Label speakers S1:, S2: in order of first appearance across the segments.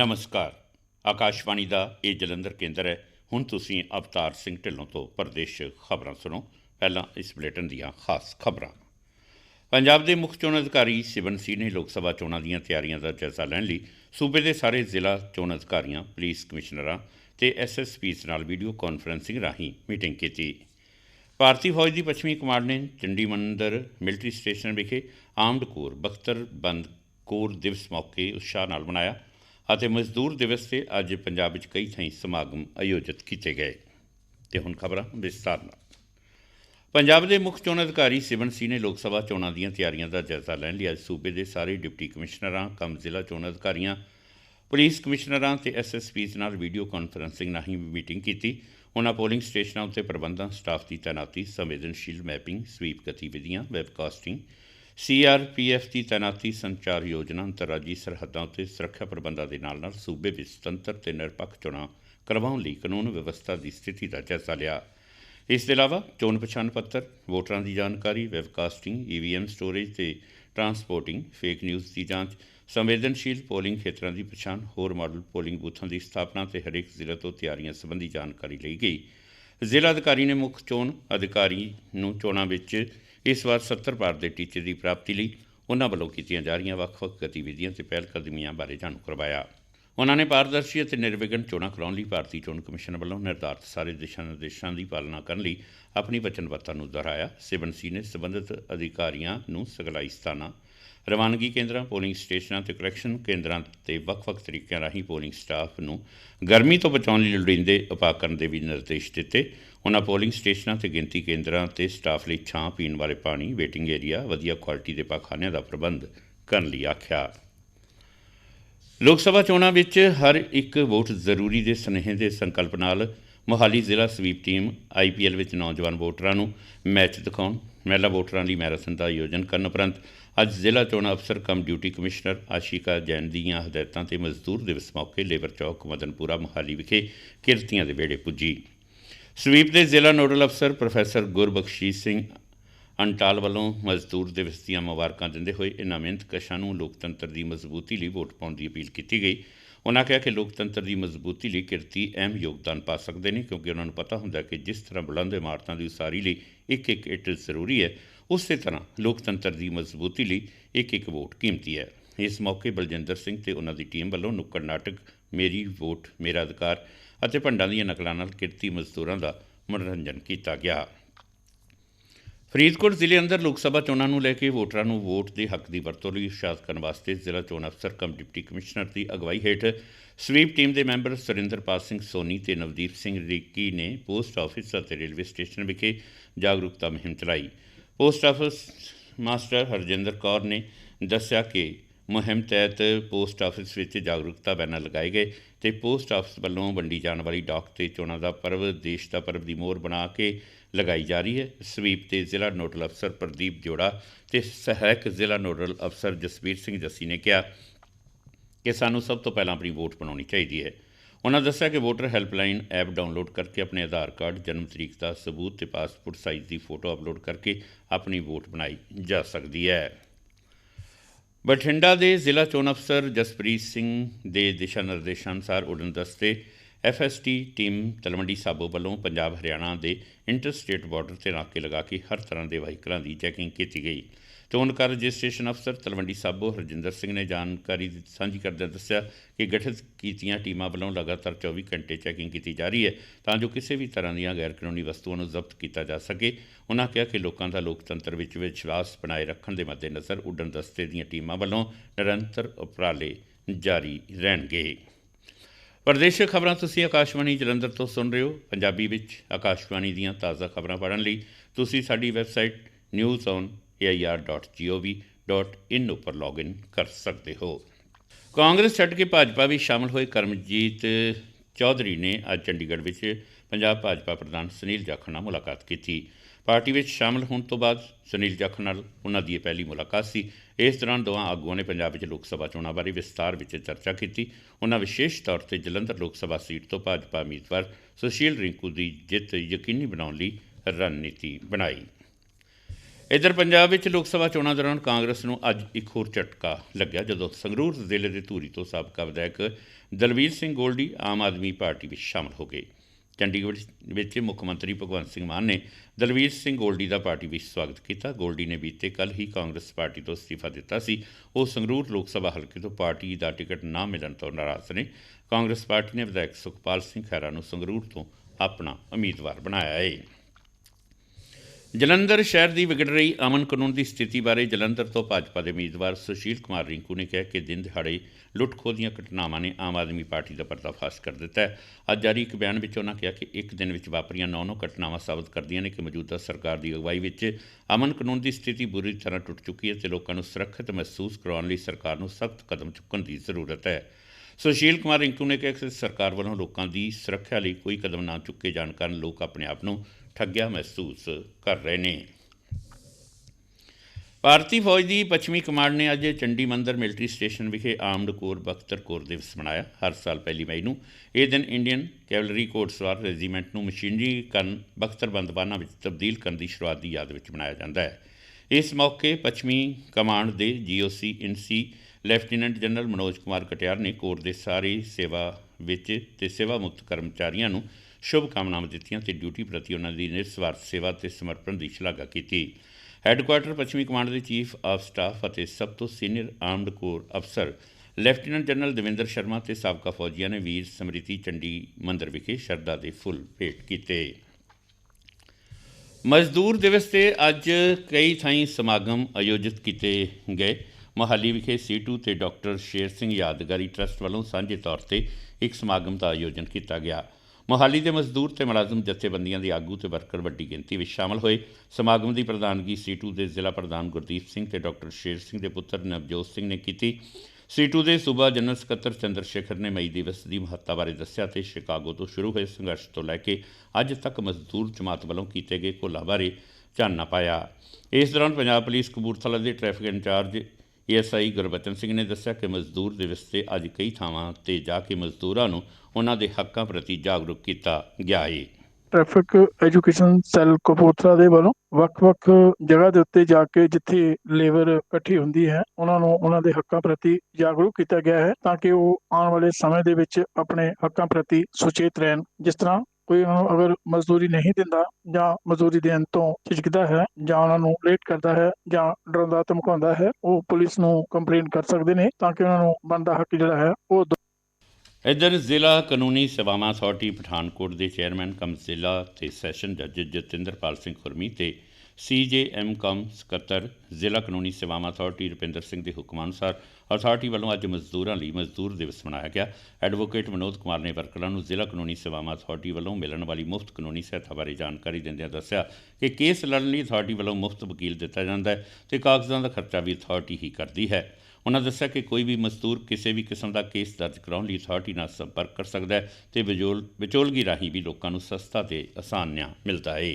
S1: ਨਮਸਕਾਰ। ਆਕਾਸ਼ਵਾਣੀ ਦਾ ਇਹ ਜਲੰਧਰ ਕੇਂਦਰ ਹੈ। ਹੁਣ ਤੁਸੀਂ ਅਵਤਾਰ ਸਿੰਘ ਢਿੱਲੋਂ ਤੋਂ ਪਰਦੇਸ਼ ਖਬਰਾਂ ਸੁਣੋ। ਪਹਿਲਾਂ ਇਸ ਬੁਲੇਟਿਨ ਦੀਆਂ ਖਾਸ ਖਬਰਾਂ। ਪੰਜਾਬ ਦੇ ਮੁੱਖ ਚੋਣ ਅਧਿਕਾਰੀ ਸਿਵਨ ਸਿੰਘ ਨੇ ਲੋਕ ਸਭਾ ਚੋਣਾਂ ਦੀਆਂ ਤਿਆਰੀਆਂ ਦਾ ਜਾਇਜ਼ਾ ਲੈਣ ਲਈ ਸੂਬੇ ਦੇ ਸਾਰੇ ਜ਼ਿਲ੍ਹਾ ਚੋਣ ਅਧਿਕਾਰੀਆਂ, ਪੁਲਿਸ ਕਮਿਸ਼ਨਰਾਂ ਤੇ ਐਸਐਸਪੀਸ ਨਾਲ ਵੀਡੀਓ ਕਾਨਫਰੰਸਿੰਗ ਰਾਹੀਂ ਮੀਟਿੰਗ ਕੀਤੀ। ਭਾਰਤੀ ਫੌਜ ਦੀ ਪੱਛਮੀ ਕਮਾਂਡ ਨੇ ਚੰਡੀ ਮੰਦਰ ਮਿਲਟਰੀ ਸਟੇਸ਼ਨ ਵਿਖੇ ਆਰਮਡ ਕੋਰ ਬਖਤਰ ਬੰਦ ਕੋਰ ਦਿਵਸ ਮੌਕੇ ਉਤਸ਼ਾਹ ਨਾਲ ਮਨਾਇਆ। ਅਤੇ ਮਜ਼ਦੂਰ ਦਿਵਸ ਤੇ ਅੱਜ ਪੰਜਾਬ ਵਿੱਚ ਕਈ ਥਾਈਂ ਸਮਾਗਮ ਆਯੋਜਿਤ ਕੀਤੇ ਗਏ। ਤੇ ਹੁਣ ਖਬਰਾਂ ਵਿਸਤਾਰ ਨਾਲ। ਪੰਜਾਬ ਦੇ ਮੁੱਖ ਚੋਣ ਅਧਿਕਾਰੀ ਸਿਵਨ ਸੀ ਨੇ ਲੋਕ ਸਭਾ ਚੋਣਾਂ ਦੀਆਂ ਤਿਆਰੀਆਂ ਦਾ ਜਾਇਜ਼ਾ ਲੈਣ ਲਈ ਅੱਜ ਸੂਬੇ ਦੇ ਸਾਰੇ ਡਿਪਟੀ ਕਮਿਸ਼ਨਰਾਂ, ਕੰਮ ਜ਼ਿਲ੍ਹਾ ਚੋਣ ਅਧਿਕਾਰੀਆਂ, ਪੁਲਿਸ ਕਮਿਸ਼ਨਰਾਂ ਤੇ ਐਸਐਸਪੀਸ ਨਾਲ ਵੀਡੀਓ ਕਾਨਫਰੰਸਿੰਗ ਰਾਹੀਂ ਮੀਟਿੰਗ ਕੀਤੀ। ਉਹਨਾਂ ਪੋਲਿੰਗ ਸਟੇਸ਼ਨਾਂ ਉੱਤੇ ਪ੍ਰਬੰਧਾਂ, ਸਟਾਫ ਦੀ ਤੈਨਾਤੀ ਸੰਵੇਦਨਸ਼ੀਲ ਮੈਪਿੰਗ, ਸਵੀਪ ਗਤੀਵਿਧੀਆਂ, ਵੈਬਕਾਸਟਿੰਗ ਸੀਆਰਪੀਐਫ ਦੀ ਤੈਨਾਤੀ ਸੰਚਾਰ ਯੋਜਨਾ ਅੰਤਰਰਾਜੀ ਸਰਹੱਦਾਂ ਉੱਤੇ ਸੁਰੱਖਿਆ ਪ੍ਰਬੰਧਾਂ ਦੇ ਨਾਲ ਨਾਲ ਸੂਬੇ ਵਿੱਚ ਸੁਤੰਤਰ ਤੇ ਨਿਰਪੱਖ ਚੋਣਾਂ ਕਰਵਾਉਣ ਲਈ ਕਾਨੂੰਨ ਵਿਵਸਥਾ ਦੀ ਸਥਿਤੀ ਦਾ ਜਾਇਜ਼ਾ ਲਿਆ। ਇਸ ਦੇ ਇਲਾਵਾ ਚੋਣ ਪਛਾਣ ਪੱਤਰ, ਵੋਟਰਾਂ ਦੀ ਜਾਣਕਾਰੀ, ਵੈਬਕਾਸਟਿੰਗ ਈਵੀਐਮ ਸਟੋਰੇਜ ਤੇ ਟਰਾਂਸਪੋਰਟਿੰਗ ਫੇਕ ਨਿਊਜ਼ ਦੀ ਜਾਂਚ, ਸੰਵੇਦਨਸ਼ੀਲ ਪੋਲਿੰਗ ਖੇਤਰਾਂ ਦੀ ਪਛਾਣ, ਹੋਰ ਮਾਡਲ ਪੋਲਿੰਗ ਬੂਥਾਂ ਦੀ ਸਥਾਪਨਾ ਤੇ ਹਰੇਕ ਜ਼ਿਲ੍ਹੇ ਤੋਂ ਤਿਆਰੀਆਂ ਸੰਬੰਧੀ ਜਾਣਕਾਰੀ ਲਈ ਗਈ। ਜ਼ਿਲ੍ਹਾ ਅਧਿਕਾਰੀ ਨੇ ਮੁੱਖ ਚੋਣ ਅਧਿਕਾਰੀ ਨੂੰ ਚੋਣਾਂ ਵਿੱਚ ਇਸ ਵਾਰ 70 ਭਾਰ ਦੇ ਟੀਚੇ ਦੀ ਪ੍ਰਾਪਤੀ ਲਈ ਉਹਨਾਂ ਵੱਲੋਂ ਕੀਤੀਆਂ ਜਾ ਰਹੀਆਂ ਵੱਖ-ਵੱਖ ਗਤੀਵਿਧੀਆਂ ਤੇ ਪਹਿਲਕਦਮੀਆਂ ਬਾਰੇ ਜਾਣੂ ਕਰਵਾਇਆ। ਉਹਨਾਂ ਨੇ ਪਾਰਦਰਸ਼ੀ ਅਤੇ ਨਿਰਵਿਘਨ ਚੋਣਾਂ ਕਰਾਉਣ ਲਈ ਭਾਰਤੀ ਚੋਣ ਕਮਿਸ਼ਨ ਵੱਲੋਂ ਨਿਰਧਾਰਤ ਸਾਰੇ ਦਿਸ਼ਾ ਨਿਰਦੇਸ਼ਾਂ ਦੀ ਪਾਲਣਾ ਕਰਨ ਲਈ ਆਪਣੀ ਵਚਨਬੱਧਤਾ ਨੂੰ ਦੁਹਰਾਇਆ। ਸਿਵਨ ਸੀ ਨੇ ਸਬੰਧਤ ਅਧਿਕਾਰੀਆਂ ਨੂੰ ਸਗਲਾਈ ਸਥਾਨਾਂ ਰਵਾਨਗੀ ਕੇਂਦਰਾਂ, ਪੋਲਿੰਗ ਸਟੇਸ਼ਨਾਂ ਤੇ ਕਰੈਕਸ਼ਨ ਕੇਂਦਰਾਂ ਤੇ ਵੱਖ-ਵੱਖ ਤਰੀਕਿਆਂ ਰਾਹੀਂ ਪੋਲਿੰਗ ਸਟਾਫ ਨੂੰ ਗਰਮੀ ਤੋਂ ਬਚਾਉਣ ਲਈ ਲੋੜੀਂਦੇ ਉਪਾਅ ਕਰਨ ਦੇ ਵੀ ਨਿਰਦੇਸ਼ ਦਿੱਤੇ। ਉਹਨਾਂ ਪੋਲਿੰਗ ਸਟੇਸ਼ਨਾਂ ਤੇ ਗਿਣਤੀ ਕੇਂਦਰਾਂ ਤੇ ਸਟਾਫ ਲਈ ਛਾਂ ਪੀਣ ਵਾਲੇ ਪਾਣੀ, ਵੇਟਿੰਗ ਏਰੀਆ, ਵਧੀਆ ਕੁਆਲਿਟੀ ਦੇ ਪਾਖਾਨਿਆਂ ਦਾ ਪ੍ਰਬੰਧ ਕਰਨ ਲਈ ਆਖਿਆ। ਲੋਕ ਸਭਾ ਚੋਣਾਂ ਵਿੱਚ ਹਰ ਇੱਕ ਵੋਟ ਜ਼ਰੂਰੀ ਦੇ ਸਨੇਹ ਦੇ ਸੰਕਲਪ ਨਾਲ ਮੋਹਾਲੀ ਜ਼ਿਲ੍ਹਾ ਸਵੀਪ ਟੀਮ ਆਈਪੀਐਲ ਵਿੱਚ ਨੌਜਵਾਨ ਵੋਟਰਾਂ ਨੂੰ ਮੈਚ ਦਿਖਾਉਣ, ਮਹਿਲਾ ਵੋਟਰਾਂ ਲਈ ਮੈਰਾਥਨ ਦਾ ਆਯੋਜਨ ਕਰਨ ਉਪਰੰਤ ਅੱਜ ਜ਼ਿਲ੍ਹਾ ਚੋਣ ਅਫਸਰ cum duty commissioner Ashika Jain ਦੀਆਂ ਹਦਾਇਤਾਂ ਤੇ ਮਜ਼ਦੂਰ ਦਿਵਸ ਮੌਕੇ ਲੇਬਰ ਚੌਕ ਮਦਨਪੁਰਾ ਮੋਹਾਲੀ ਵਿਖੇ ਕਿਰਤੀਆਂ ਦੇ ਵੇੜੇ ਪੁੱਜੀ। ਸਵੀਪ ਦੇ ਜ਼ਿਲ੍ਹਾ ਨੋਡਲ ਅਫਸਰ ਪ੍ਰੋਫੈਸਰ ਗੁਰਬਖਸ਼ੀਸ਼ ਸਿੰਘ ਅੰਟਾਲ ਵੱਲੋਂ ਮਜ਼ਦੂਰ ਦਿਵਸ ਦੀਆਂ ਮੁਬਾਰਕਾਂ ਦਿੰਦੇ ਹੋਏ ਇਨ੍ਹਾਂ ਮਿਹਨਤਕਸ਼ਾਂ ਨੂੰ ਲੋਕਤੰਤਰ ਦੀ ਮਜ਼ਬੂਤੀ ਲਈ ਵੋਟ ਪਾਉਣ ਦੀ ਅਪੀਲ ਕੀਤੀ ਗਈ। ਉਹਨਾਂ ਕਿਹਾ ਕਿ ਲੋਕਤੰਤਰ ਦੀ ਮਜ਼ਬੂਤੀ ਲਈ ਕਿਰਤੀ ਅਹਿਮ ਯੋਗਦਾਨ ਪਾ ਸਕਦੇ ਨੇ, ਕਿਉਂਕਿ ਉਹਨਾਂ ਨੂੰ ਪਤਾ ਹੁੰਦਾ ਕਿ ਜਿਸ ਤਰ੍ਹਾਂ ਬੁਲੰਦ ਇਮਾਰਤਾਂ ਦੀ ਉਸਾਰੀ ਲਈ ਇੱਕ ਇੱਕ ਇੱਟ ਜ਼ਰੂਰੀ ਹੈ, ਉਸੇ ਤਰ੍ਹਾਂ ਲੋਕਤੰਤਰ ਦੀ ਮਜ਼ਬੂਤੀ ਲਈ ਇੱਕ ਇੱਕ ਵੋਟ ਕੀਮਤੀ ਹੈ। ਇਸ ਮੌਕੇ ਬਲਜਿੰਦਰ ਸਿੰਘ ਤੇ ਉਹਨਾਂ ਦੀ ਟੀਮ ਵੱਲੋਂ ਨੁੱਕੜ ਨਾਟਕ, ਮੇਰੀ ਵੋਟ, ਮੇਰਾ ਅਧਿਕਾਰ ਅਤੇ ਭੰਡਾਂ ਦੀਆਂ ਨਕਲਾਂ ਨਾਲ ਕਿਰਤੀ ਮਜ਼ਦੂਰਾਂ ਦਾ ਮਨੋਰੰਜਨ ਕੀਤਾ ਗਿਆ। ਫਰੀਦਕੋਟ ਜ਼ਿਲ੍ਹੇ ਅੰਦਰ ਲੋਕ ਸਭਾ ਚੋਣਾਂ ਨੂੰ ਲੈ ਕੇ ਵੋਟਰਾਂ ਨੂੰ ਵੋਟ ਦੇ ਹੱਕ ਦੀ ਵਰਤੋਂ ਲਈ ਉਤਸ਼ਾਹਿਤ ਕਰਨ ਵਾਸਤੇ ਜ਼ਿਲ੍ਹਾ ਚੋਣ ਅਫਸਰ, ਕਮ ਡਿਪਟੀ ਕਮਿਸ਼ਨਰ ਦੀ ਅਗਵਾਈ ਹੇਠ ਸਵੀਪ ਟੀਮ ਦੇ ਮੈਂਬਰ ਸੁਰਿੰਦਰਪਾਲ ਸਿੰਘ ਸੋਨੀ ਤੇ ਨਵਦੀਪ ਸਿੰਘ ਰਿੱਕੀ ਨੇ ਪੋਸਟ ਆਫਿਸ ਅਤੇ ਰੇਲਵੇ ਸਟੇਸ਼ਨ ਵਿਖੇ ਜਾਗਰੂਕਤਾ ਮੁਹਿੰਮ ਚਲਾਈ। Post office master Harjinder Kaur ਨੇ ਦੱਸਿਆ ਕਿ ਮੁਹਿੰਮ ਤਹਿਤ ਪੋਸਟ ਆਫਿਸ ਵਿੱਚ ਜਾਗਰੂਕਤਾ ਬੈਨਰ ਲਗਾਏ ਗਏ ਤੇ ਪੋਸਟ ਆਫਿਸ ਵੱਲੋਂ ਵੰਡੀ ਜਾਣ ਵਾਲੀ ਡਾਕ ਤੇ ਚੋਣਾਂ ਦਾ ਪਰਵ, ਦੇਸ਼ ਦਾ ਪਰਵ ਦੀ ਮੋਹਰ ਬਣਾ ਕੇ ਲਗਾਈ ਜਾ ਰਹੀ ਹੈ। ਸਵੀਪ ਤੇ ਜ਼ਿਲ੍ਹਾ ਨੋਡਲ ਅਫਸਰ ਪ੍ਰਦੀਪ ਜੋੜਾ ਤੇ ਸਹਾਇਕ ਜ਼ਿਲ੍ਹਾ ਨੋਡਲ ਅਫਸਰ ਜਸਵੀਰ ਸਿੰਘ ਜੱਸੀ ਨੇ ਕਿਹਾ ਕਿ ਸਾਨੂੰ ਸਭ ਤੋਂ ਪਹਿਲਾਂ ਆਪਣੀ ਵੋਟ ਬਣਾਉਣੀ ਚਾਹੀਦੀ ਹੈ। ਉਹਨਾਂ ਦੱਸਿਆ ਕਿ ਵੋਟਰ ਹੈਲਪਲਾਈਨ ਐਪ ਡਾਊਨਲੋਡ ਕਰਕੇ ਆਪਣੇ ਆਧਾਰ ਕਾਰਡ, ਜਨਮ ਤਰੀਕ ਦਾ ਸਬੂਤ ਤੇ ਪਾਸਪੋਰਟ ਸਾਈਜ਼ ਦੀ ਫੋਟੋ ਅਪਲੋਡ ਕਰਕੇ ਆਪਣੀ ਵੋਟ ਬਣਾਈ ਜਾ ਸਕਦੀ ਹੈ। ਬਠਿੰਡਾ ਦੇ ਜ਼ਿਲ੍ਹਾ ਚੋਣ ਅਫਸਰ ਜਸਪ੍ਰੀਤ ਸਿੰਘ ਦੇ ਦਿਸ਼ਾ ਨਿਰਦੇਸ਼ਾਂ ਅਨੁਸਾਰ ਉਡਨ ਦਸਤੇ ਐਫਐਸਟੀ ਟੀਮ ਤਲਵੰਡੀ ਸਾਬੋ ਵੱਲੋਂ ਪੰਜਾਬ ਹਰਿਆਣਾ ਦੇ ਇੰਟਰ ਸਟੇਟ ਬਾਰਡਰ ਤੇ ਨਾਕੇ ਲਗਾ ਕੇ ਹਰ ਤਰ੍ਹਾਂ ਦੇ ਵਹੀਕਲਾਂ ਦੀ ਚੈਕਿੰਗ ਕੀਤੀ ਗਈ। ਚੋਣ ਕਰ ਰਜਿਸਟ੍ਰੇਸ਼ਨ ਅਫਸਰ ਤਲਵੰਡੀ ਸਾਬੋ ਹਰਜਿੰਦਰ ਸਿੰਘ ਨੇ ਜਾਣਕਾਰੀ ਦਿੱਤੀ- ਸਾਂਝੀ ਕਰਦਿਆਂ ਦੱਸਿਆ ਕਿ ਗਠਿਤ ਕੀਤੀਆਂ ਟੀਮਾਂ ਵੱਲੋਂ ਲਗਾਤਾਰ 24 ਘੰਟੇ ਚੈਕਿੰਗ ਕੀਤੀ ਜਾ ਰਹੀ ਹੈ ਤਾਂ ਜੋ ਕਿਸੇ ਵੀ ਤਰ੍ਹਾਂ ਦੀਆਂ ਗੈਰ ਕਾਨੂੰਨੀ ਵਸਤੂਆਂ ਨੂੰ ਜ਼ਬਤ ਕੀਤਾ ਜਾ ਸਕੇ। ਉਹਨਾਂ ਕਿਹਾ ਕਿ ਲੋਕਾਂ ਦਾ ਲੋਕਤੰਤਰ ਵਿੱਚ ਵਿਸ਼ਵਾਸ ਬਣਾਏ ਰੱਖਣ ਦੇ ਮੱਦੇਨਜ਼ਰ ਉੱਡਣ ਦਸਤੇ ਦੀਆਂ ਟੀਮਾਂ ਵੱਲੋਂ ਨਿਰੰਤਰ ਉਪਰਾਲੇ ਜਾਰੀ ਰਹਿਣਗੇ। ਪ੍ਰਦੇਸ਼ ਖਬਰਾਂ ਤੁਸੀਂ ਆਕਾਸ਼ਵਾਣੀ ਜਲੰਧਰ ਤੋਂ ਸੁਣ ਰਹੇ ਹੋ। ਪੰਜਾਬੀ ਵਿੱਚ ਆਕਾਸ਼ਵਾਣੀ ਦੀਆਂ ਤਾਜ਼ਾ ਖਬਰਾਂ ਪੜ੍ਹਨ ਲਈ ਤੁਸੀਂ ਸਾਡੀ ਵੈਬਸਾਈਟ newson.air.gov.in ਉੱਪਰ ਲੌਗਇਨ ਕਰ ਸਕਦੇ ਹੋ। ਕਾਂਗਰਸ ਛੱਡ ਕੇ ਭਾਜਪਾ ਵਿੱਚ ਸ਼ਾਮਲ ਹੋਏ ਕਰਮਜੀਤ ਚੌਧਰੀ ਨੇ ਅੱਜ ਚੰਡੀਗੜ੍ਹ ਵਿੱਚ ਪੰਜਾਬ ਭਾਜਪਾ ਪ੍ਰਧਾਨ ਸੁਨੀਲ ਜਾਖੜ ਨਾਲ ਮੁਲਾਕਾਤ ਕੀਤੀ। ਪਾਰਟੀ ਵਿੱਚ ਸ਼ਾਮਲ ਹੋਣ ਤੋਂ ਬਾਅਦ ਸੁਨੀਲ ਜਾਖੜ ਨਾਲ ਉਹਨਾਂ ਦੀ ਇਹ ਪਹਿਲੀ ਮੁਲਾਕਾਤ ਸੀ। ਇਸ ਦੌਰਾਨ ਦੋਵਾਂ ਆਗੂਆਂ ਨੇ ਪੰਜਾਬ ਵਿੱਚ ਲੋਕ ਸਭਾ ਚੋਣਾਂ ਬਾਰੇ ਵਿਸਤਾਰ ਵਿੱਚ ਚਰਚਾ ਕੀਤੀ। ਉਹਨਾਂ ਵਿਸ਼ੇਸ਼ ਤੌਰ ਤੇ ਜਲੰਧਰ ਲੋਕ ਸਭਾ ਸੀਟ ਤੋਂ ਭਾਜਪਾ ਉਮੀਦਵਾਰ ਸੁਸ਼ੀਲ ਰਿੰਕੂ ਦੀ ਜਿੱਤ ਯਕੀਨੀ ਬਣਾਉਣ ਲਈ ਰਣਨੀਤੀ ਬਣਾਈ। ਇਧਰ ਪੰਜਾਬ ਵਿੱਚ ਲੋਕ ਸਭਾ ਚੋਣਾਂ ਦੌਰਾਨ ਕਾਂਗਰਸ ਨੂੰ ਅੱਜ ਇੱਕ ਹੋਰ ਝਟਕਾ ਲੱਗਿਆ, ਜਦੋਂ ਸੰਗਰੂਰ ਜ਼ਿਲ੍ਹੇ ਦੇ ਧੂਰੀ ਤੋਂ ਸਾਬਕਾ ਵਿਧਾਇਕ ਦਲਵੀਰ ਸਿੰਘ ਗੋਲਡੀ ਆਮ ਆਦਮੀ ਪਾਰਟੀ ਵਿੱਚ ਸ਼ਾਮਲ ਹੋ ਗਏ। ਚੰਡੀਗੜ੍ਹ ਵਿੱਚ ਮੁੱਖ ਮੰਤਰੀ ਭਗਵੰਤ ਸਿੰਘ ਮਾਨ ਨੇ ਦਲਵੀਰ ਸਿੰਘ ਗੋਲਡੀ ਦਾ ਪਾਰਟੀ ਵਿੱਚ ਸਵਾਗਤ ਕੀਤਾ। ਗੋਲਡੀ ਨੇ ਬੀਤੇ ਕੱਲ ਹੀ ਕਾਂਗਰਸ ਪਾਰਟੀ ਤੋਂ ਅਸਤੀਫਾ ਦਿੱਤਾ ਸੀ। ਉਹ ਸੰਗਰੂਰ ਲੋਕ ਸਭਾ ਹਲਕੇ ਤੋਂ ਪਾਰਟੀ ਦਾ ਟਿਕਟ ਨਾ ਮਿਲਣ ਤੋਂ ਨਾਰਾਜ਼ ਨੇ। ਕਾਂਗਰਸ ਪਾਰਟੀ ਨੇ ਵਿਧਾਇਕ ਸੁਖਪਾਲ ਸਿੰਘ ਖਹਿਰਾ ਨੂੰ ਸੰਗਰੂਰ ਤੋਂ ਆਪਣਾ ਉਮੀਦਵਾਰ ਬਣਾਇਆ ਹੈ ਜਲੰਧਰ ਸ਼ਹਿਰ ਦੀ ਵਿਗੜ ਰਹੀ ਅਮਨ ਕਾਨੂੰਨ ਦੀ ਸਥਿਤੀ ਬਾਰੇ ਜਲੰਧਰ ਤੋਂ ਭਾਜਪਾ ਦੇ ਉਮੀਦਵਾਰ ਸੁਸ਼ੀਲ ਕੁਮਾਰ ਰਿੰਕੂ ਨੇ ਕਿਹਾ ਕਿ ਦਿਨ ਦਿਹਾੜੇ ਲੁੱਟ-ਖੋਹ ਦੀਆਂ ਘਟਨਾਵਾਂ ਨੇ ਆਮ ਆਦਮੀ ਪਾਰਟੀ ਦਾ ਪਰਦਾਫਾਸ਼ ਕਰ ਦਿੱਤਾ ਹੈ। ਅੱਜ ਜਾਰੀ ਇੱਕ ਬਿਆਨ ਵਿੱਚ ਉਹਨਾਂ ਕਿਹਾ ਕਿ ਇੱਕ ਦਿਨ ਵਿੱਚ ਵਾਪਰੀਆਂ ਨੌ-ਨੌ ਘਟਨਾਵਾਂ ਸਾਬਤ ਕਰਦੀਆਂ ਨੇ ਕਿ ਮੌਜੂਦਾ ਸਰਕਾਰ ਦੀ ਅਗਵਾਈ ਵਿੱਚ ਅਮਨ ਕਾਨੂੰਨ ਦੀ ਸਥਿਤੀ ਬੁਰੀ ਤਰ੍ਹਾਂ ਟੁੱਟ ਚੁੱਕੀ ਹੈ ਤੇ ਲੋਕਾਂ ਨੂੰ ਸੁਰੱਖਿਅਤ ਮਹਿਸੂਸ ਕਰਵਾਉਣ ਲਈ ਸਰਕਾਰ ਨੂੰ ਸਖਤ ਕਦਮ ਚੁੱਕਣ ਦੀ ਜ਼ਰੂਰਤ ਹੈ। ਸੁਸ਼ੀਲ ਕੁਮਾਰ ਰਿੰਕੂ ਨੇ ਕਿਹਾ ਕਿ ਸਰਕਾਰ ਵੱਲੋਂ ਲੋਕਾਂ ਦੀ ਸੁਰੱਖਿਆ ਲਈ ਕੋਈ ਕਦਮ ਨਾ ਚੁੱਕੇ ਜਾਣ ਕਾਰਨ ਲੋਕ ਆਪਣੇ ਆਪ ਨੂੰ ਠੱਗਿਆ ਮਹਿਸੂਸ ਕਰ ਰਹੇ ਨੇ। ਭਾਰਤੀ ਫੌਜ ਦੀ ਪੱਛਮੀ ਕਮਾਂਡ ਨੇ ਅੱਜ ਚੰਡੀ ਮੰਦਰ ਮਿਲਟਰੀ ਸਟੇਸ਼ਨ ਵਿਖੇ ਆਰਮਡ ਕੋਰ ਬਖਤਰ ਕੋਰ ਦਿਵਸ ਮਨਾਇਆ। ਹਰ ਸਾਲ ਪਹਿਲੀ ਮਈ ਨੂੰ ਇਹ ਦਿਨ ਇੰਡੀਅਨ ਕੈਵਲਰੀ ਕੋਟਸਵਾਰ ਰੈਜੀਮੈਂਟ ਨੂੰ ਮਸ਼ੀਨਰੀਕਰਨ ਬਖਤਰ ਬੰਦਵਾਨਾਂ ਵਿੱਚ ਤਬਦੀਲ ਕਰਨ ਦੀ ਸ਼ੁਰੂਆਤ ਦੀ ਯਾਦ ਵਿੱਚ ਮਨਾਇਆ ਜਾਂਦਾ ਹੈ। ਇਸ ਮੌਕੇ ਪੱਛਮੀ ਕਮਾਂਡ ਦੇ GOC in C lieutenant general Manoj Kumar Katiyar ਨੇ ਕੋਰ ਦੇ ਸਾਰੇ ਸੇਵਾ ਵਿੱਚ ਤੇ ਸੇਵਾ ਮੁਕਤ ਕਰਮਚਾਰੀਆਂ ਨੂੰ ਸ਼ੁਭ ਕਾਮਨਾਵਾਂ ਦਿੱਤੀਆਂ ਤੇ ਡਿਊਟੀ ਪ੍ਰਤੀ ਉਹਨਾਂ ਦੀ ਨਿਰਸਵਾਰਥ ਸੇਵਾ ਤੇ ਸਮਰਪਣ ਦੀ ਸ਼ਲਾਘਾ ਕੀਤੀ। ਹੈੱਡਕੁਆਰਟਰ ਪੱਛਮੀ ਕਮਾਂਡ ਦੇ ਚੀਫ ਆਫ ਸਟਾਫ ਅਤੇ ਸਭ ਤੋਂ ਸੀਨੀਅਰ ਆਰਮਡ ਕੋਰ ਅਫਸਰ ਲੈਫਟੀਨੈਂਟ ਜਨਰਲ ਦਵਿੰਦਰ ਸ਼ਰਮਾ ਤੇ ਸਾਬਕਾ ਫੌਜੀਆਂ ਨੇ ਵੀਰ ਸਮ੍ਰਿਤੀ ਚੰਡੀ ਮੰਦਰ ਵਿਖੇ ਸ਼ਰਧਾ ਦੇ ਫੁੱਲ ਭੇਟ ਕੀਤੇ। ਮਜ਼ਦੂਰ ਦਿਵਸ ਤੇ ਅੱਜ ਕਈ ਥਾਈਂ ਸਮਾਗਮ ਆਯੋਜਿਤ ਕੀਤੇ ਗਏ। ਮੋਹਾਲੀ ਵਿਖੇ ਸੀਟੂ ਤੇ ਡਾਕਟਰ ਸ਼ੇਰ ਸਿੰਘ ਯਾਦਗਾਰੀ ਟਰਸਟ ਵੱਲੋਂ ਸਾਂਝੇ ਤੌਰ ਤੇ ਇੱਕ ਸਮਾਗਮ ਦਾ ਆਯੋਜਨ ਕੀਤਾ ਗਿਆ। ਮੋਹਾਲੀ ਦੇ ਮਜ਼ਦੂਰ ਤੇ ਮੁਲਾਜ਼ਮ ਜਥੇਬੰਦੀਆਂ ਦੇ ਆਗੂ ਤੇ ਵਰਕਰ ਵੱਡੀ ਗਿਣਤੀ ਵਿੱਚ ਸ਼ਾਮਲ ਹੋਏ। ਸਮਾਗਮ ਦੀ ਪ੍ਰਧਾਨਗੀ ਸੀਟੂ ਦੇ ਜ਼ਿਲ੍ਹਾ ਪ੍ਰਧਾਨ ਗੁਰਦੀਪ ਸਿੰਘ ਤੇ ਡਾਕਟਰ ਸ਼ੇਰ ਸਿੰਘ ਦੇ ਪੁੱਤਰ ਨਵਜੋਤ ਸਿੰਘ ਨੇ ਕੀਤੀ। ਸੀਟੂ ਦੇ ਸੂਬਾ ਜਨਰਲ ਸਕੱਤਰ ਚੰਦਰ ਸ਼ੇਖਰ ਨੇ ਮਈ ਦਿਵਸ ਦੀ ਮਹੱਤਤਾ ਬਾਰੇ ਦੱਸਿਆ ਤੇ ਸ਼ਿਕਾਗੋ ਤੋਂ ਸ਼ੁਰੂ ਹੋਏ ਸੰਘਰਸ਼ ਤੋਂ ਲੈ ਕੇ ਅੱਜ ਤੱਕ ਮਜ਼ਦੂਰ ਜਮਾਤ ਵੱਲੋਂ ਕੀਤੇ ਗਏ ਘੋਲਾਂ ਬਾਰੇ ਚਾਨਣਾ ਪਾਇਆ। ਇਸ ਦੌਰਾਨ ਪੰਜਾਬ ਪੁਲਿਸ ਕਪੂਰਥਲਾ ਦੇ traffic incharge ASI Gurbachan Singh ਨੇ ਦੱਸਿਆ ਕਿ ਮਜ਼ਦੂਰ ਦਿਵਸ ਤੇ ਅੱਜ ਕਈ ਥਾਵਾਂ ਤੇ ਜਾ ਕੇ ਮਜ਼ਦੂਰਾਂ ਨੂੰ ਉਹਨਾਂ ਦੇ ਹੱਕਾਂ ਪ੍ਰਤੀ ਜਾਗਰੂਕ ਕੀਤਾ ਗਿਆ ਹੈ
S2: ਟ੍ਰੈਫਿਕ ਐਜੂਕੇਸ਼ਨ ਸੈੱਲ ਕਪੂਰਥਲਾ ਦੇ ਵੱਲੋਂ ਵੱਖ-ਵੱਖ ਜਗ੍ਹਾ ਦੇ ਉੱਤੇ ਜਾ ਕੇ ਜਿੱਥੇ ਲੇਬਰ ਇਕੱਠੀ ਹੁੰਦੀ ਹੈ, ਉਹਨਾਂ ਨੂੰ ਉਹਨਾਂ ਦੇ ਹੱਕਾਂ ਪ੍ਰਤੀ ਜਾਗਰੂਕ ਕੀਤਾ ਗਿਆ ਹੈ ਤਾਂ ਕਿ ਉਹ ਆਉਣ ਵਾਲੇ ਸਮੇਂ ਦੇ ਵਿੱਚ ਆਪਣੇ ਹੱਕਾਂ ਪ੍ਰਤੀ ਸੁਚੇਤ ਰਹਿਣ। ਜਿਸ ਤਰ੍ਹਾਂ ਕੋਈ ਉਹਨਾਂ ਨੂੰ ਅਗਰ ਮਜ਼ਦੂਰੀ ਨਹੀਂ ਦਿੰਦਾ ਜਾਂ ਮਜ਼ਦੂਰੀ ਦੇਣ ਤੋਂ ਝਿਜਕਦਾ ਹੈ ਜਾਂ ਉਹਨਾਂ ਨੂੰ ਲੇਟ ਕਰਦਾ ਹੈ ਜਾਂ ਡਰਾਉਂਦਾ ਧਮਕਾਉਂਦਾ ਹੈ, ਉਹ ਪੁਲਿਸ ਨੂੰ ਕੰਪਲੇਂਟ ਕਰ ਸਕਦੇ ਨੇ ਤਾਂ ਕਿ ਉਹਨਾਂ ਨੂੰ ਬਣਦਾ ਹੱਕ ਜਿਹੜਾ ਹੈ ਉਹ
S1: ਇੱਧਰ ਜ਼ਿਲ੍ਹਾ ਕਾਨੂੰਨੀ ਸੇਵਾਵਾਂ ਅਥਾਰਟੀ ਪਠਾਨਕੋਟ ਦੇ ਚੇਅਰਮੈਨ ਕਮ ਜ਼ਿਲ੍ਹਾ ਤੇ ਸੈਸ਼ਨ ਜੱਜ ਜਤਿੰਦਰਪਾਲ ਸਿੰਘ ਖੁਰਮੀ ਤੇ ਸੀਜੇਐਮ ਕਮ ਸਕੱਤਰ ਜ਼ਿਲ੍ਹਾ ਕਾਨੂੰਨੀ ਸੇਵਾਵਾਂ ਅਥਾਰਟੀ ਰੁਪਿੰਦਰ ਸਿੰਘ ਦੇ ਹੁਕਮ ਅਨੁਸਾਰ ਅਥਾਰਟੀ ਵੱਲੋਂ ਅੱਜ ਮਜ਼ਦੂਰਾਂ ਲਈ ਮਜ਼ਦੂਰ ਦਿਵਸ ਮਨਾਇਆ ਗਿਆ। ਐਡਵੋਕੇਟ ਵਿਨੋਦ ਕੁਮਾਰ ਨੇ ਵਰਕਰਾਂ ਨੂੰ ਜ਼ਿਲ੍ਹਾ ਕਾਨੂੰਨੀ ਸੇਵਾਵਾਂ ਅਥਾਰਟੀ ਵੱਲੋਂ ਮਿਲਣ ਵਾਲੀ ਮੁਫਤ ਕਾਨੂੰਨੀ ਸਹਾਇਤਾ ਬਾਰੇ ਜਾਣਕਾਰੀ ਦਿੰਦਿਆਂ ਦੱਸਿਆ ਕਿ ਕੇਸ ਲੜਨ ਲਈ ਅਥਾਰਟੀ ਵੱਲੋਂ ਮੁਫਤ ਵਕੀਲ ਦਿੱਤਾ ਜਾਂਦਾ ਹੈ ਤੇ ਕਾਗਜ਼ਾਂ ਦਾ ਖਰਚਾ ਵੀ ਅਥਾਰਟੀ ਹੀ ਕਰਦੀ ਹੈ। ਉਹਨਾਂ ਦੱਸਿਆ ਕਿ ਕੋਈ ਵੀ ਮਜ਼ਦੂਰ ਕਿਸੇ ਵੀ ਕਿਸਮ ਦਾ ਕੇਸ ਦਰਜ ਕਰਾਉਣ ਲਈ ਅਥਾਰਟੀ ਨਾਲ ਸੰਪਰਕ ਕਰ ਸਕਦਾ ਹੈ ਤੇ ਵਿਜੋਲ, ਵਿਚੋਲਗੀ ਰਾਹੀਂ ਵੀ ਲੋਕਾਂ ਨੂੰ ਸਸਤਾ ਤੇ ਆਸਾਨ ਨਿਆਂ ਮਿਲਦਾ ਹੈ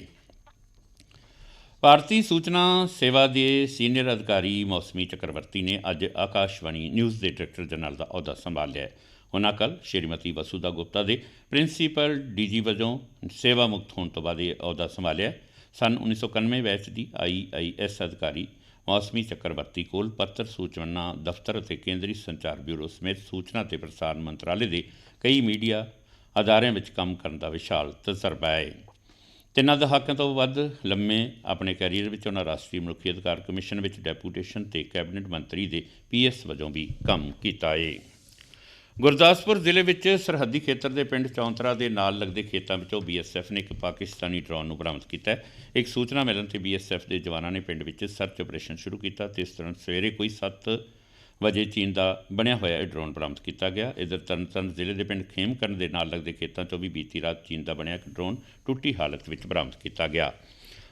S1: ਭਾਰਤੀ ਸੂਚਨਾ ਸੇਵਾ ਦੇ ਸੀਨੀਅਰ ਅਧਿਕਾਰੀ ਮੌਸਮੀ ਚੱਕਰਵਰਤੀ ਨੇ ਅੱਜ ਆਕਾਸ਼ਵਾਣੀ ਨਿਊਜ਼ ਦੇ ਡਾਇਰੈਕਟਰ ਜਨਰਲ ਦਾ ਅਹੁਦਾ ਸੰਭਾਲਿਆ ਉਹਨਾਂ ਕੱਲ ਸ਼੍ਰੀਮਤੀ ਵਸੂਦਾ ਗੁਪਤਾ ਦੇ ਪ੍ਰਿੰਸੀਪਲ ਡੀਜੀ ਵਜੋਂ ਸੇਵਾ ਮੁਕਤ ਹੋਣ ਤੋਂ ਬਾਅਦ ਇਹ ਅਹੁਦਾ ਸੰਭਾਲਿਆ ਸਨ 1991 ਬੈਚ ਦੀ ਆਈਆਈਐਸ ਅਧਿਕਾਰੀ ਮੌਸਮੀ ਚੱਕਰਵਰਤੀ ਕੋਲ ਪੱਤਰ ਸੂਚਨਾ, ਦਫ਼ਤਰ ਅਤੇ ਕੇਂਦਰੀ ਸੰਚਾਰ ਬਿਊਰੋ ਸਮੇਤ ਸੂਚਨਾ ਤੇ ਪ੍ਰਸਾਰਣ ਮੰਤਰਾਲੇ ਦੇ ਕਈ ਮੀਡੀਆ ਅਦਾਰਿਆਂ ਵਿੱਚ ਕੰਮ ਕਰਨ ਦਾ ਵਿਸ਼ਾਲ ਤਜਰਬਾ ਹੈ। ਤਿੰਨਾਂ ਦਹਾਕਿਆਂ ਤੋਂ ਵੱਧ ਲੰਮੇ ਆਪਣੇ ਕੈਰੀਅਰ ਵਿੱਚ ਉਹਨਾਂ ਰਾਸ਼ਟਰੀ ਮਨੁੱਖੀ ਅਧਿਕਾਰ ਕਮਿਸ਼ਨ ਵਿੱਚ ਡੈਪੂਟੇਸ਼ਨ ਤੇ ਕੈਬਨਿਟ ਮੰਤਰੀ ਦੇ ਪੀਐਸ ਵਜੋਂ ਵੀ ਕੰਮ ਕੀਤਾ ਹੈ। ਗੁਰਦਾਸਪੁਰ ਜ਼ਿਲ੍ਹੇ ਵਿੱਚ ਸਰਹੱਦੀ ਖੇਤਰ ਦੇ ਪਿੰਡ ਚੌਂਤਰਾ ਦੇ ਨਾਲ ਲੱਗਦੇ ਖੇਤਾਂ ਵਿੱਚੋਂ ਬੀਐਸਐਫ ਨੇ ਇੱਕ ਪਾਕਿਸਤਾਨੀ ਡਰੋਨ ਨੂੰ ਬਰਾਮਦ ਕੀਤਾ ਹੈ। ਇੱਕ ਸੂਚਨਾ ਮਿਲਣ ਤੇ ਬੀਐਸਐਫ ਦੇ ਜਵਾਨਾਂ ਨੇ ਪਿੰਡ ਵਿੱਚ ਸਰਚ ਆਪਰੇਸ਼ਨ ਸ਼ੁਰੂ ਕੀਤਾ ਤੇ ਇਸ ਦੌਰਾਨ ਸਵੇਰੇ ਕੋਈ 7 ਵਜੇ ਚੀਨ ਦਾ ਬਣਿਆ ਹੋਇਆ ਇਹ ਡਰੋਨ ਬਰਾਮਦ ਕੀਤਾ ਗਿਆ। ਇਧਰ ਤਰਨਤਾਰਨ ਜ਼ਿਲ੍ਹੇ ਦੇ ਪਿੰਡ ਖੇਮਕਰਨ ਦੇ ਨਾਲ ਲੱਗਦੇ ਖੇਤਾਂ 'ਚੋਂ ਵੀ ਬੀਤੀ ਰਾਤ ਚੀਨ ਦਾ ਬਣਿਆ ਇੱਕ ਡਰੋਨ ਟੁੱਟੀ ਹਾਲਤ ਵਿੱਚ ਬਰਾਮਦ ਕੀਤਾ ਗਿਆ।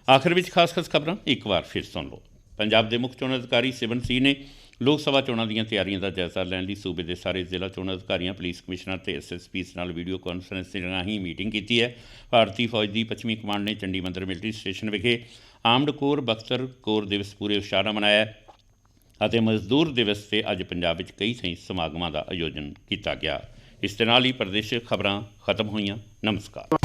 S1: ਆਖਰ ਵਿੱਚ ਖਾਸ-ਖਾਸ ਖਬਰਾਂ ਇੱਕ ਵਾਰ ਫਿਰ ਸੁਣ ਲਓ। ਪੰਜਾਬ ਦੇ ਮੁੱਖ ਚੋਣ ਅਧਿਕਾਰੀ ਸਿਵਨ ਸੀ ਨੇ ਲੋਕ ਸਭਾ ਚੋਣਾਂ ਦੀਆਂ ਤਿਆਰੀਆਂ ਦਾ ਜਾਇਜ਼ਾ ਲੈਣ ਲਈ ਸੂਬੇ ਦੇ ਸਾਰੇ ਜ਼ਿਲ੍ਹਾ ਚੋਣ ਅਧਿਕਾਰੀਆਂ, ਪੁਲਿਸ ਕਮਿਸ਼ਨਰ ਤੇ ਐਸਐਸਪੀਸ ਨਾਲ ਵੀਡੀਓ ਕਾਨਫਰੰਸਿੰਗ ਰਾਹੀਂ ਮੀਟਿੰਗ ਕੀਤੀ ਹੈ। ਭਾਰਤੀ ਫੌਜ ਦੀ ਪੱਛਮੀ ਕਮਾਂਡ ਨੇ ਚੰਡੀ ਮੰਦਰ ਮਿਲਟਰੀ ਸਟੇਸ਼ਨ ਵਿਖੇ ਆਰਮਡ ਕੋਰ, ਬਖਤਰ ਕੋਰ ਦਿਵਸ ਪੂਰੇ ਉਤਸ਼ਾਹ ਮਨਾਇਆ ਅਤੇ ਮਜ਼ਦੂਰ ਦਿਵਸ ਤੇ ਅੱਜ ਪੰਜਾਬ ਵਿੱਚ ਕਈ ਸਹੀ ਸਮਾਗਮਾਂ ਦਾ ਆਯੋਜਨ ਕੀਤਾ ਗਿਆ। ਇਸ ਦੇ ਨਾਲ ਹੀ ਪ੍ਰਦੇਸ਼ ਖਬਰਾਂ ਖਤਮ ਹੋਈਆਂ। ਨਮਸਕਾਰ।